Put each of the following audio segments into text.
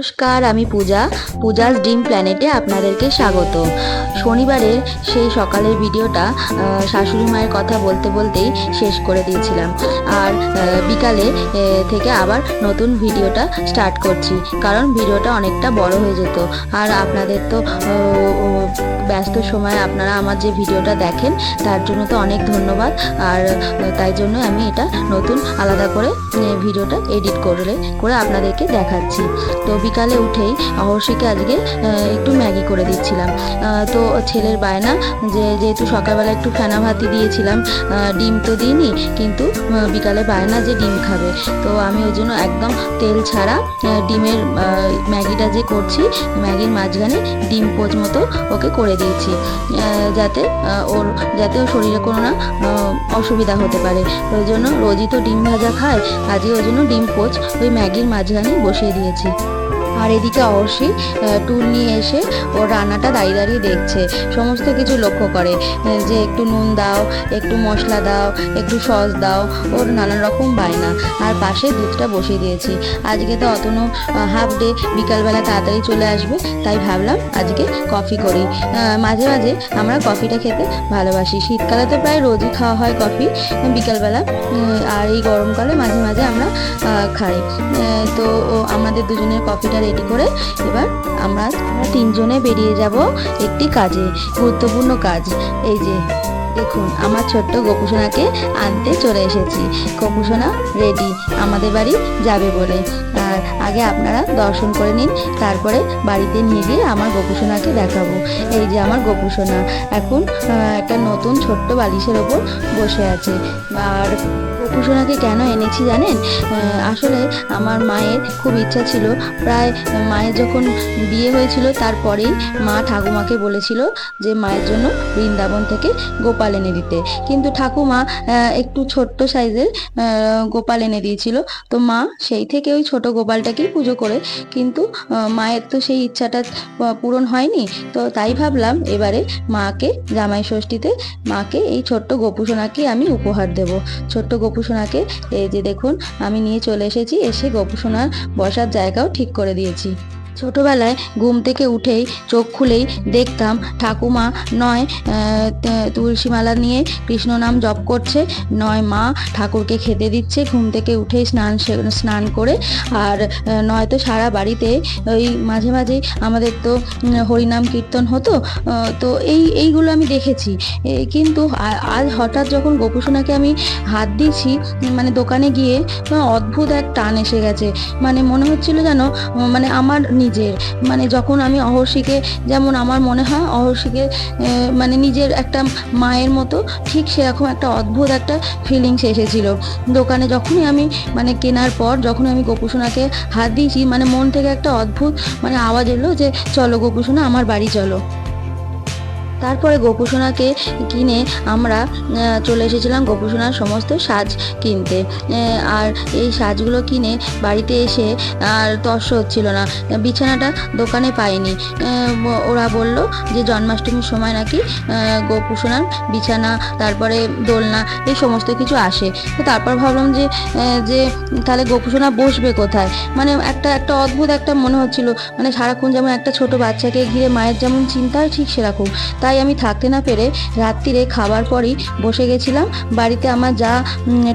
নমস্কার, আমি পূজা। পূজাস ড্রিম প্ল্যানেটে আপনাদেরকে স্বাগত। শনিবারের সেই সকালের ভিডিওটা শাশুড়ি মায়ের কথা বলতে বলতেই শেষ করে দিয়েছিলাম। আর বিকালে থেকে আবার নতুন ভিডিওটা স্টার্ট করছি, কারণ ভিডিওটা অনেকটা বড় হয়ে যেত। আর আপনাদের তো ব্যস্ত সময়ে আপনারা আমার যে ভিডিওটা দেখেন, তার জন্য তো অনেক ধন্যবাদ। আর, তাই জন্য আমি এটা নতুন, আলাদা করে ভিডিওটা এডিট করে করে আপনাদেরকে দেখাচ্ছি। তো বিকালে উঠেই অহর্ষিকে আজকে একটু ম্যাগি করে দিচ্ছিলাম। তো ছেলের বায়না যে যেহেতু সকালবেলা একটু ফেনা ভাতি দিয়েছিলাম ডিম তো দিইনি, কিন্তু বিকালে বায়না যে ডিম খাবে। তো আমি ওই জন্য একদম তেল ছাড়া ডিমের ম্যাগিটা যে করছি, ম্যাগির মাঝখানে ডিম পোচ মতো ওকে করে দিয়েছি। যাতে ওর যাতে ওর শরীরে কোনো না অসুবিধা হতে পারে। ওই জন্য রোজই তো ডিম ভাজা খায় আজকে ওই জন্য ডিম পোচ ওই ম্যাগির মাঝখানে বসিয়ে দিয়েছি। আর এদিকে অবশ্যই টুল নিয়ে এসে ওর রান্নাটা দাঁড়িয়ে দাঁড়িয়ে দেখছে। সমস্ত কিছু লক্ষ্য করে যে একটু নুন দাও, একটু মশলা দাও, একটু সস দাও, ওর নানান রকম বায়না। আর পাশে দুধটা বসিয়ে দিয়েছি। আজকে তো অতনু হাফ ডে বিকালবেলা তাড়াতাড়ি চলে আসবে, তাই ভাবলাম আজকে কফি করি। মাঝে মাঝে আমরা কফিটা খেতে ভালোবাসি। শীতকালে তো প্রায় রোজই খাওয়া হয় কফি বিকালবেলা আর এই গরমকালে মাঝে মাঝে আমরা খাই। তো আমাদের দুজনের কফিটা রেডি করে এবার আমরা তিনজনে বেরিয়ে যাব একটি কাজে, গুরুত্বপূর্ণ কাজ। এই যে, দেখুন, আমার ছোট্ট গোপুসোনাকে আনতে চলে এসেছি। গোপুসোনা রেডি আমাদের বাড়ি যাবে বলে। আর আগে আপনারা দর্শন করে নিন, তারপরে বাড়িতে নিয়ে গিয়ে আমার গোপুসোনাকে দেখাবো। এই যে আমার গোপুসোনা, এখন একটা নতুন ছোট্ট বালিশের ওপর বসে আছে। আর গোপুসোনাকে কেন এনেছি জানেন? আসলে আমার মায়ের খুব ইচ্ছা ছিল, প্রায় মায়ের যখন বিয়ে হয়েছিল, তারপরেই মা ঠাকুমাকে বলেছিল যে মায়ের জন্য বৃন্দাবন থেকে গোপাল এনে দিতে। কিন্তু ঠাকুমা একটু ছোট্ট সাইজের গোপাল এনে দিয়েছিল। তো মা সেই থেকে ওই ছোট গোপালটাকেই পুজো করে। কিন্তু মায়ের তো সেই ইচ্ছাটা পূরণ হয়নি। তো তাই ভাবলাম এবারে মাকে, জামাই ষষ্ঠীতে মাকে এই ছোট্ট গোপুসোনাকে আমি উপহার দেব। ছোট্ট গোপুসোনাকে, এই যে দেখুন, আমি নিয়ে চলে এসেছি। এসে গোপুসোনার বসার জায়গাও ঠিক করে দিয়েছি। ছোটবেলায় ঘুম থেকে উঠেই চোখ খুলেই দেখতাম, ঠাকুমা নয় তুলসীমালা নিয়ে কৃষ্ণ নাম জপ করছে, নয় মা ঠাকুরকে খেতে দিচ্ছে, ঘুম থেকে উঠেই স্নান স্নান করে, আর নয়তো সারা বাড়িতে ওই মাঝে মাঝে আমাদের তো হরিনাম কীর্তন হতো তো এই, এইগুলো আমি দেখেছি। কিন্তু আজ হঠাৎ যখন গোপুসোনাকে আমি হাত দিয়েছি মানে দোকানে গিয়ে অদ্ভুত এক টান এসে গেছে। মানে মনে হচ্ছিল যেন মানে আমার নিজের। মানে যখন আমি অহর্ষিকে, যেমন আমার মনে হয় অহর্ষিকে মানে নিজের একটা মায়ের মতো, ঠিক সেরকম একটা অদ্ভুত একটা ফিলিংস এসেছিল। দোকানে যখনই আমি মানে কেনার পর যখন আমি গোপুসোনাকে হাত দিয়েছি মানে মন থেকে একটা অদ্ভুত মানে আওয়াজ এলো যে, চলো গোপুসোনা, আমার বাড়ি চলো। তারপরে গোপুসোনাকে কিনে আমরা চলে এসেছিলাম গোপুসোনার সমস্ত সাজ কিনতে। আর এই সাজগুলো কিনে বাড়িতে এসে আর তর্স হচ্ছিল না। বিছানাটা দোকানে পাইনি। ওরা বলল যে জন্মাষ্টমীর সময় নাকি গোপুসোনার বিছানা, তারপরে দোলনা, এই সমস্ত কিছু আসে। তো তারপর ভাবলাম যে যে তাহলে গোপুসোনা বসবে কোথায়? মানে একটা একটা অদ্ভুত একটা মনে হচ্ছিল। মানে সারাক্ষণ যেমন একটা ছোট বাচ্চাকে ঘিরে মায়ের যেমন চিন্তা, ঠিক সেরকম। তাই আমি থাকতে না পেরে রাত্রিরে খাবার পরই বসে গেছিলাম। বাড়িতে আমার যা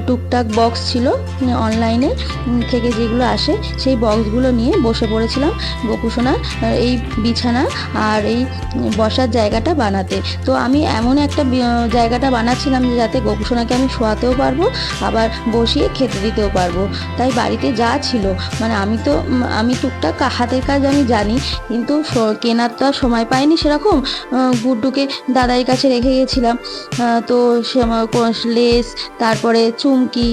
টুকটাক বক্স ছিল অনলাইনে থেকে যেগুলো আসে সেই বক্সগুলো নিয়ে বসে পড়েছিলাম গোপুসোনা এই বিছানা আর এই বসার জায়গাটা বানাতে। তো আমি এমন একটা জায়গাটা বানাচ্ছিলাম যে যাতে গোপুসোনাকে আমি শোয়াতেও পারব আবার বসিয়ে খেতে দিতেও পারব। তাই বাড়িতে যা ছিল মানে আমি তো আমি টুকটাক হাতের কাজ আমি জানি কিন্তু কেনার তো আর সময় পাইনি সেরকম আহ, গুড্ডুকে দাদাইয়ের কাছে রেখে গেছিলাম। তো সে লেস, তারপরে চুমকি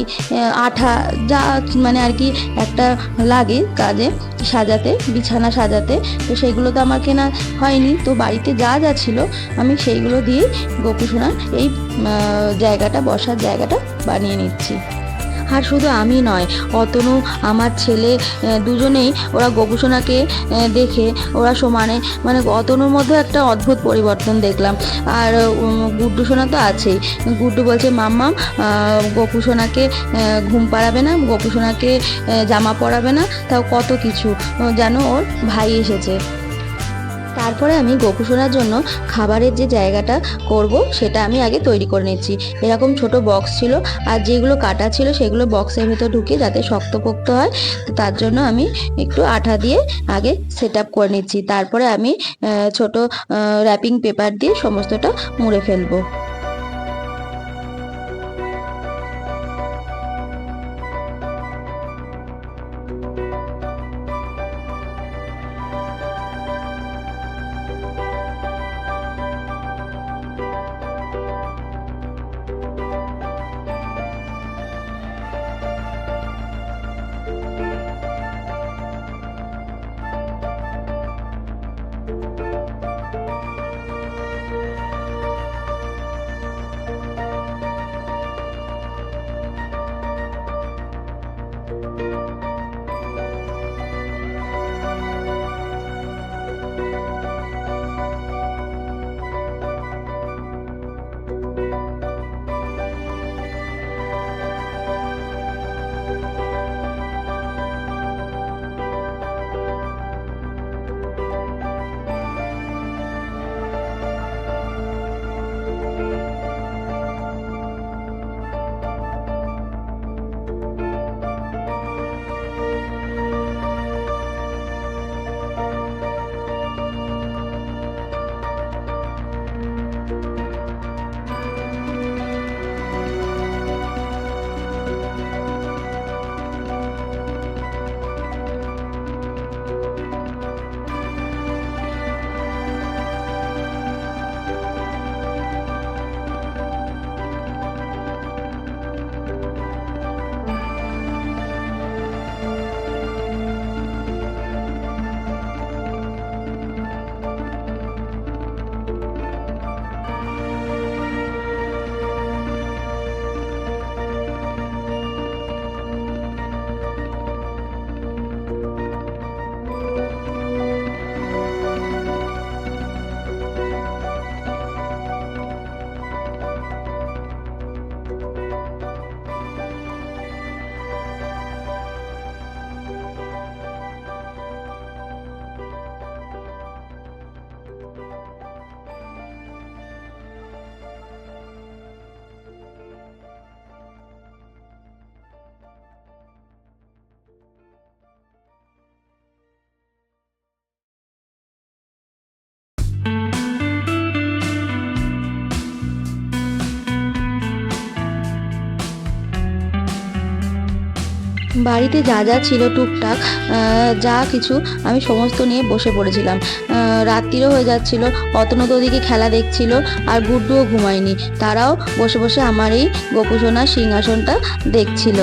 আঠা, যা মানে আর কি একটা লাগে কাজে সাজাতে, বিছানা সাজাতে। তো সেইগুলো তো আমার কেনা হয়নি। তো বাড়িতে যা যা ছিল আমি সেইগুলো দিয়ে গোপুসোনার এই জায়গাটা, বসার জায়গাটা বানিয়ে নিচ্ছি। আর শুধু আমি নয়, অতনু, আমার ছেলে দুজনেই ওরা গোপুসোনাকে দেখে ওরা সমানে মানে অতনুর মধ্যে একটা অদ্ভুত পরিবর্তন দেখলাম। আর গুড্ডু সোনা তো আছেই। গুড্ডু বলছে, মাম্মা গোপুসোনাকে ঘুম পাড়াবে না গোপুসোনাকে জামা পরাবে না, তাও কত কিছু যেন ওর ভাই এসেছে। তারপরে আমি গোপুসোনার জন্য খাবারের যে জায়গাটা করব, সেটা আমি আগে তৈরি করে নিচ্ছি। এরকম ছোট বক্স ছিল, আর যেগুলো কাটা ছিল, সেগুলো বক্সের ভেতর ঢুকে যাতে শক্তপোক্ত হয় তো তার জন্য আমি একটু আঠা দিয়ে আগে সেট আপ করে নিচ্ছি। তারপরে আমি ছোট র্যাপিং পেপার দিয়ে সমস্তটা মুড়ে ফেলব। বাড়িতে যা যা ছিল টুকটাক যা কিছু আমি সমস্ত নিয়ে বসে পড়েছিলাম। রাত্রিরও হয়ে যাচ্ছিল অতনত ওদিকে খেলা দেখছিল আর গুড্ডুও ঘুমায়নি। তারাও বসে বসে আমার এই গোপুসোনার সিংহাসনটা দেখছিল।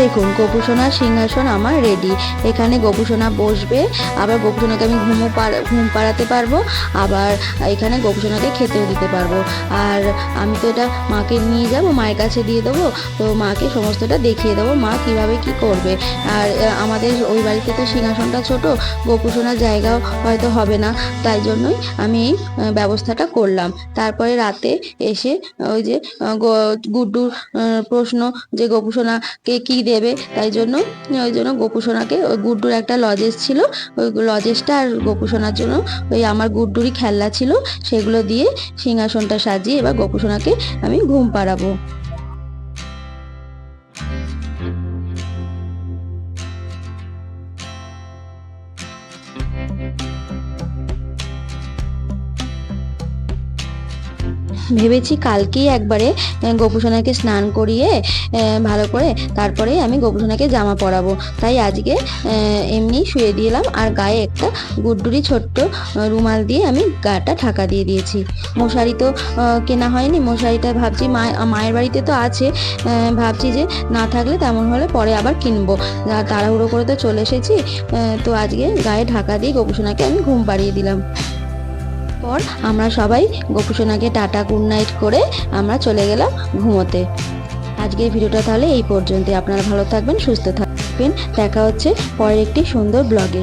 দেখুন গোপুসোনার সিংহাসন আমার রেডি এখানে গোপুসোনা বসবে, আবার গোপুসোনাকে আমি ঘুমো ঘুম পাড়াতে পারব, আবার এখানে গোপুসোনাকে খেতেও দিতে পারব। আর আমি তো এটা মাকে নিয়ে যাব, মায়ের কাছে দিয়ে দেবো, তো মাকে সমস্তটা দেখিয়ে দেবো, মা কীভাবে কি করবে। আর আমাদের ওই বাড়িতে তো সিংহাসনটা ছোট, গোপুসোনার জায়গাও হয়তো হবে না, তাই জন্যই আমি এই ব্যবস্থাটা করলাম। তারপরে রাতে এসে ওই যে গুড্ডুর প্রশ্ন যে গোপুসোনাকে কি দেবে। তাই জন্য, ওই জন্য গোপুসোনাকে, ওই গুড্ডুর একটা লজেস ছিল। ওই লজেসটা আর গোপুসোনার জন্য ওই আমার গুড্ডুরই খেলনা ছিল। সেগুলো দিয়ে সিংহাসনটা সাজিয়ে এবার গোপুসোনাকে আমি ঘুম পাড়াবো। ভেবেছি কালকেই একবারে গোপুসোনাকে স্নান করিয়ে ভালো করে তারপরে আমি গোপুসোনাকে জামা পরাবো। তাই আজকে এমনি শুয়ে দিলাম আর গায়ে একটা গুড্ডুরি ছোট্ট রুমাল দিয়ে আমি গাটা ঢাকা দিয়ে দিয়েছি। মশারি তো কেনা হয়নি। মশারিটা ভাবছি মা, মায়ের বাড়িতে তো আছে ভাবছি যে না থাকলে তেমন হলে পরে আবার কিনবো। তাড়াহুড়ো করে তো চলে এসেছি তো আজকে গায়ে ঢাকা দিয়ে গোপুসোনাকে আমি ঘুম পাড়িয়ে দিলাম। পর আমরা সবাই গোপুসোনাকে টাটা গুড নাইট করে আমরা চলে গেলাম ঘুমোতে। আজকের ভিডিওটা তাহলে এই পর্যন্ত আপনারা ভালো থাকবেন, সুস্থ থাকবেন। দেখা হচ্ছে পরের একটি সুন্দর ব্লগে।